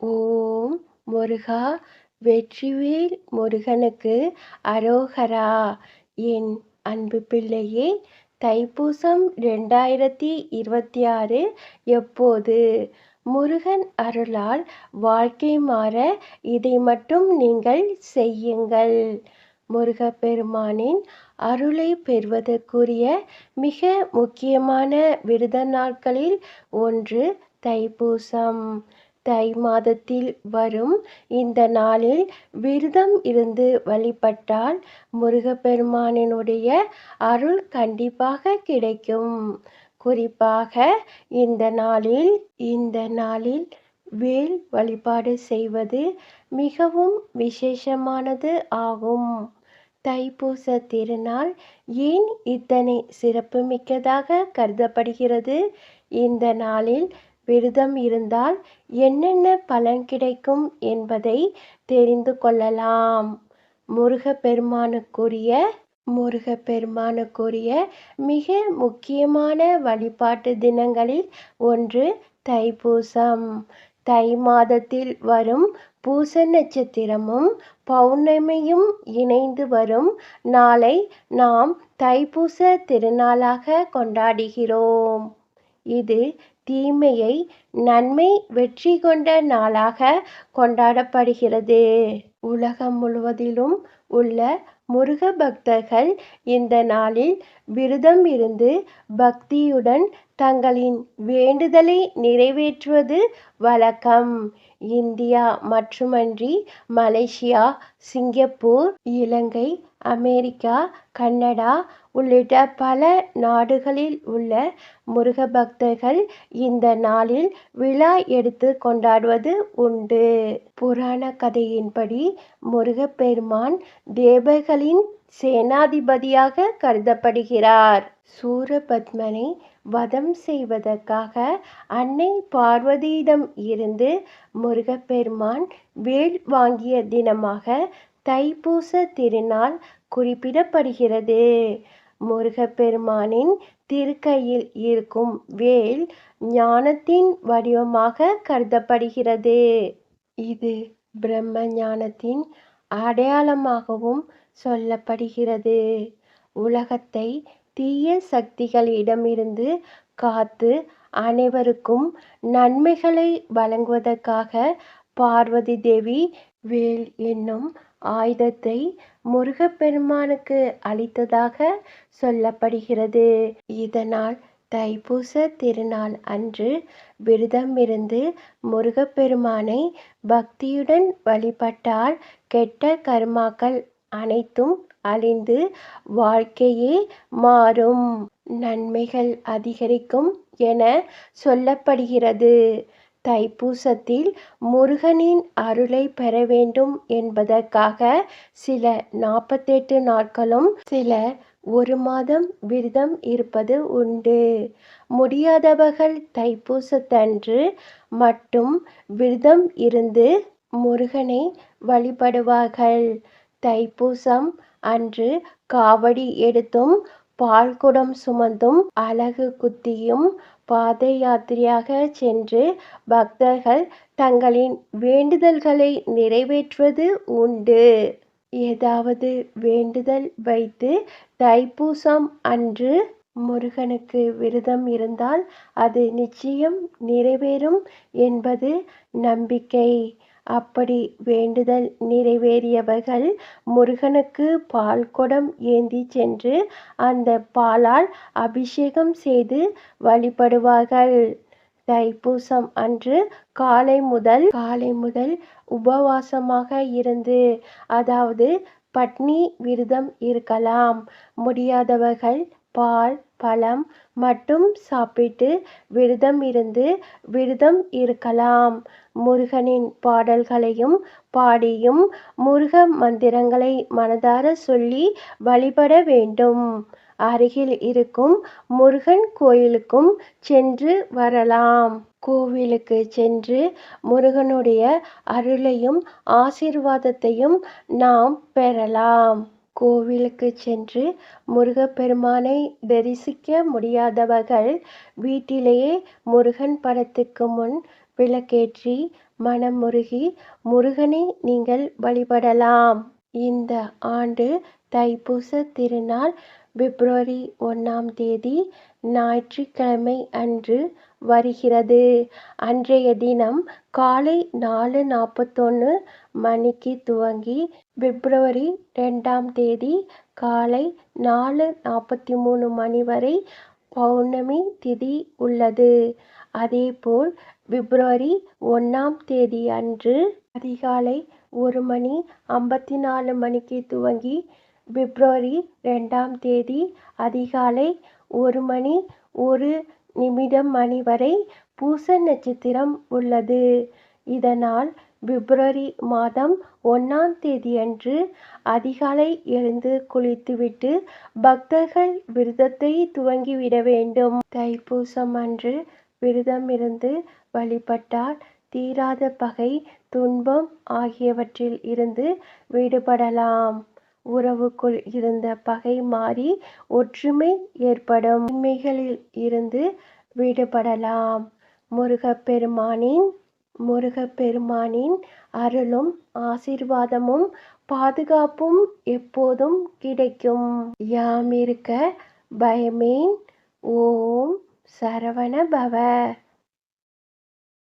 ஓம் முருகா வெற்றிவேல் முருகனுக்கு அரோகரா. என் அன்பு பிள்ளையே தைப்பூசம் ரெண்டாயிரத்தி இருபத்தி ஆறு எப்போது? முருகன் அருளால் வாழ்க்கை மாற இதை மட்டும் நீங்கள் செய்யுங்கள். முருகப்பெருமானின் அருளை பெறுவதற்குரிய மிக முக்கியமான விருத நாட்களில் ஒன்று தைப்பூசம். தை மாதத்தில் வரும். இந்த நாளில் விரதம் இருந்து வழிபட்டால் முருகப்பெருமானினுடைய அருள் கண்டிப்பாக கிடைக்கும். குறிப்பாக இந்த நாளில் இந்த நாளில் வேல் வழிபாடு செய்வது மிகவும் விசேஷமானது ஆகும். தைப்பூச திருநாள் ஏன் இத்தனை சிறப்புமிக்கதாக கருதப்படுகிறது? இந்த நாளில் விரதம் இருந்தால் என்னென்ன பலன் கிடைக்கும் என்பதை தெரிந்து கொள்ளலாம். முருகப்பெருமானுக்குரிய முருகப்பெருமானுக்குரிய மிக முக்கியமான வழிபாட்டு தினங்களில் ஒன்று தைப்பூசம். தை மாதத்தில் வரும் பூச நட்சத்திரமும் பௌர்ணமியும் இணைந்து வரும் நாளை நாம் தைப்பூச திருநாளாக கொண்டாடுகிறோம். இது தீமையை நன்மை வெற்றி கொண்ட நாளாக கொண்டாடப்படுகிறது. உலகம் முழுவதிலும் உள்ள முருக பக்தர்கள் இந்த நாளில் விரதம் இருந்து பக்தியுடன் தங்களின் வேண்டுதலை நிறைவேற்றுவது வழக்கம். இந்தியா மட்டுமன்றி Malaysia Singapore Ilangai America Canada உள்ளிட்ட பல நாடுகளில் உள்ள முருக பக்தர்கள் இந்த நாளில் விழா எடுத்து கொண்டாடுவது உண்டு. புராண கதையின்படி முருகப்பெருமான் தேவர்களின் சேனாதிபதியாக கருதப்படுகிறார். சூரபத்மனை வதம் செய்வதற்காக அன்னை பார்வதியிடம் இருந்து முருகப்பெருமான் வேல் வாங்கிய தினமாக தைப்பூச திருநாள் குறிப்பிடப்படுகிறது. முருகப்பெருமானின் திருக்கையில் இருக்கும் வேல் ஞானத்தின் வடிவமாக கருதப்படுகிறது. இது பிரம்ம ஞானத்தின் அடையாளமாகவும் சொல்லப்படுகிறது. உலகத்தை தீய சக்திகளிடமிருந்து காத்து அனைவருக்கும் நன்மைகளை வழங்குவதற்காக பார்வதி தேவி வேல் என்னும் ஆயுதத்தை முருகப்பெருமானுக்கு அளித்ததாக சொல்லப்படுகிறது. இதனால் தைப்பூச திருநாள் அன்று விரதம் இருந்து முருகப்பெருமானை பக்தியுடன் வழிபட்டால் கெட்ட கர்மாக்கள் அனைத்தும் அழிந்து வாழ்க்கையே மாறும். நன்மைகள் அதிகரிக்கும் என சொல்லப்படுகிறது. தைப்பூசத்தில் முருகனின் அருளை பெற வேண்டும் என்பதற்காக சில நாற்பத்தெட்டு நாட்களும் சில ஒரு மாதம் விரதம் இருப்பது உண்டு. முடியாதவர்கள் தைப்பூசத்தன்று மட்டும் விரதம் இருந்து முருகனை வழிபடுவார்கள். தைப்பூசம் அன்று காவடி எடுத்தும் பால்குடம் சுமந்தும் அலகு குத்தியும் பாத யாத்திரையாக சென்று பக்தர்கள் தங்களின் வேண்டுதல்களை நிறைவேற்றுவது உண்டு. ஏதாவது வேண்டுதல் வைத்து தைப்பூசம் அன்று முருகனுக்கு விரதம் இருந்தால் அது நிச்சயம் நிறைவேறும் என்பது நம்பிக்கை. அப்படி வேண்டுதல் நிறைவேறியவர்கள் முருகனுக்கு பால் குடம் ஏந்தி சென்று அந்த பாலால் அபிஷேகம் செய்து வழிபடுவார்கள். தைப்பூசம் அன்று காலை முதல் காலை முதல் உபவாசமாக இருந்து அதாவது பட்னி விரதம் இருக்கலாம். முடியாதவர்கள் பால் பழம் மட்டும் சாப்பிட்டு விரதம் இருந்து விரதம் இருக்கலாம். முருகனின் பாடல்களையும் பாடியும் முருக மந்திரங்களை மனதார சொல்லி வழிபட வேண்டும். அருகில் இருக்கும் முருகன் கோயிலுக்கும் சென்று வரலாம். கோவிலுக்கு சென்று முருகனுடைய அருளையும் ஆசீர்வாதத்தையும் நாம் பெறலாம். கோவிலுக்கு சென்று முருகப்பெருமானை தரிசிக்க முடியாதவர்கள் வீட்டிலேயே முருகன் படத்துக்கு முன் விளக்கேற்றி மனமுருகி முருகனை நீங்கள் வழிபடலாம். இந்த ஆண்டு தைப்பூச திருநாள் பிப்ரவரி ஒன்றாம் தேதி ஞாயிற்றுக்கிழமை அன்று வருகிறது. அன்றைய தினம் காலை நாலு நாற்பத்தொன்று மணிக்கு துவங்கி பிப்ரவரி ரெண்டாம் தேதி காலை நாலு நாற்பத்தி மூணு மணி வரை பௌர்ணமி திதி உள்ளது. அதேபோல் பிப்ரவரி ஒன்றாம் தேதி அன்று அதிகாலை ஒரு மணி ஐம்பத்தி நாலு மணிக்கு துவங்கி பிப்ரவரி ரெண்டாம் தேதி அதிகாலை ஒரு மணி ஒரு நிமிடம் மணி வரை பூச நட்சத்திரம் உள்ளது. இதனால் பிப்ரவரி மாதம் ஒன்றாம் தேதியன்று அதிகாலை எழுந்து குளித்துவிட்டு பக்தர்கள் விரதத்தை துவங்கிவிட வேண்டும். தைப்பூசம் அன்று விரதம் இருந்து வழிபட்டால் தீராத பகை துன்பம் ஆகியவற்றில் இருந்து விடுபடலாம். உறவுக்குள் இருந்த பகை மாறி ஒற்றுமை ஏற்படும். உண்மைகளில் இருந்து விடுபடலாம். முருகப்பெருமானின் முருகப்பெருமானின் அருளும் ஆசீர்வாதமும் பாதுகாப்பும் எப்போதும் கிடைக்கும். யாம் இருக்க பயமேன். ஓம் சரவண பவ.